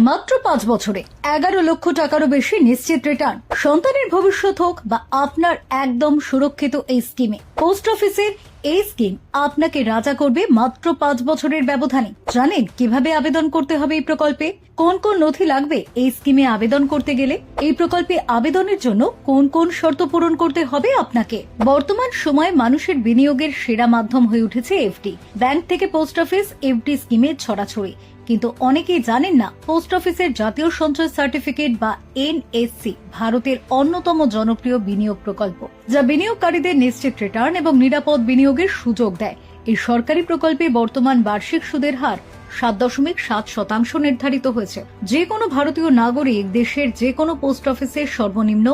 মাত্র পাঁচ বছরে এগারো লক্ষ টাকারও বেশি নিশ্চিত রিটার্ন সন্তানের ভবিষ্যৎ হোক বা আপনার একদম সুরক্ষিত এই স্কিমে পোস্ট অফিসের এই স্কিম আপনাকে রাজা করবে মাত্র পাঁচ বছরের ব্যবধানে। জানেন কীভাবে আবেদন করতে হবে এই প্রকল্পে? কোন কোন নথি লাগবে এই স্কিমে আবেদন করতে গেলে? এই প্রকল্পে আবেদনের জন্য কোন কোন শর্ত পূরণ করতে হবে আপনাকে? বর্তমান সময়ে মানুষের বিনিয়োগের সেরা মাধ্যম হয়ে উঠেছে এফডি ব্যাংক থেকে পোস্ট অফিস এফডি স্কিমে ছড়াছড়ি। কিন্তু অনেকেই জানেন না, পোস্ট অফিসের জাতীয় সঞ্চয় সার্টিফিকেট বা এনএসসি ভারতের অন্যতম জনপ্রিয় বিনিয়োগ প্রকল্প। যা বিনিয়োগকারীদের নিশ্চিত রিটার্ন এবং নিরাপদ বিনিয়োগের সুযোগ দেয়। এই সরকারি প্রকল্পে বর্তমান বার্ষিক সুদের হার সাত দশমিক সাত শতাংশ নির্ধারিত হয়েছে। যে কোনো ভারতীয় নাগরিক দেশের যে কোনো পোস্ট অফিসে সর্বনিম্ন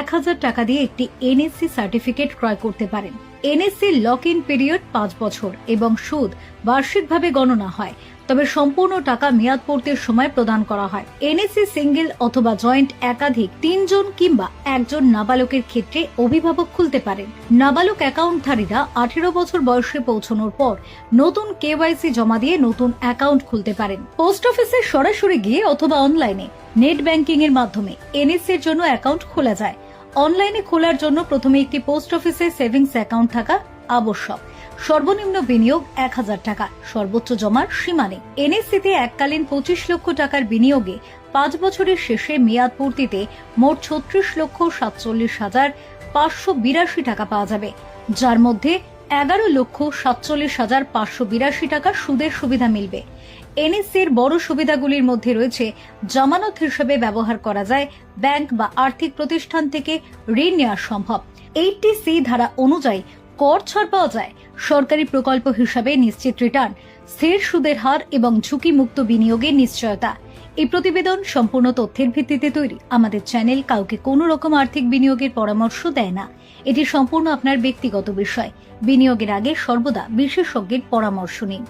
এক হাজার টাকা দিয়ে একটি এনএসসি সার্টিফিকেট ক্রয় করতে পারেন। এনএসসি লক ইন পিরিয়ড পাঁচ বছর এবং সুদ বার্ষিকভাবে গণনা হয়। তবে সম্পূর্ণ টাকা মেয়াদ পূর্তির সময় প্রদান করা হয়। এনএসসি সিঙ্গেল অথবা জয়েন্ট একাধিক তিনজন কিংবা একজন নাবালকের ক্ষেত্রে অভিভাবক খুলতে পারেন। নাবালক অ্যাকাউন্টধারীরা আঠেরো বছর বয়সে পৌঁছানোর পর নতুন কেওয়াইসি জমা দিয়ে নতুন অ্যাকাউন্ট খুলতে পারেন। পোস্ট অফিসে সরাসরি গিয়ে অথবা অনলাইনে নেট ব্যাংকিং এর মাধ্যমে এনএসসি এর জন্য অ্যাকাউন্ট খোলা যায়। অনলাইনে খোলার জন্য প্রথমে একটি পোস্ট অফিসে সেভিংস অ্যাকাউন্ট থাকা আবশ্যক। সর্বনিম্ন বিনিয়োগ এক হাজার টাকা। সর্বোচ্চ জমার সীমা নেই। এনএসসিতে এককালীন পঁচিশ লক্ষ টাকার বিনিয়োগে পাঁচ বছরের শেষে মেয়াদ পূর্তিতে মোট ছত্রিশ লক্ষ সাতচল্লিশ হাজার পাঁচশো বিরাশি টাকা পাওয়া যাবে। যার মধ্যে এগারো লক্ষ সাতচল্লিশ হাজার পাঁচশো বিরাশি টাকা সুদের সুবিধা মিলবে। এনএসসির বড় সুবিধাগুলির মধ্যে রয়েছে জামানত হিসেবে ব্যবহার করা যায়, ব্যাংক বা আর্থিক প্রতিষ্ঠান থেকে ঋণ নেওয়া সম্ভব। এইটি সি ধারা অনুযায়ী কর ছাড় পাওয়া যায়। সরকারি প্রকল্প হিসাবে নিশ্চিত রিটার্ন স্থির সুদের হার এবং ঝুঁকিমুক্ত বিনিয়োগের নিশ্চয়তা। এই প্রতিবেদন সম্পূর্ণ তথ্যের ভিত্তিতে তৈরি। আমাদের চ্যানেল কাউকে কোনো রকম আর্থিক বিনিয়োগের পরামর্শ দেয় না। এটি সম্পূর্ণ আপনার ব্যক্তিগত বিষয়। বিনিয়োগের আগে সর্বদা বিশেষজ্ঞের পরামর্শ নিন।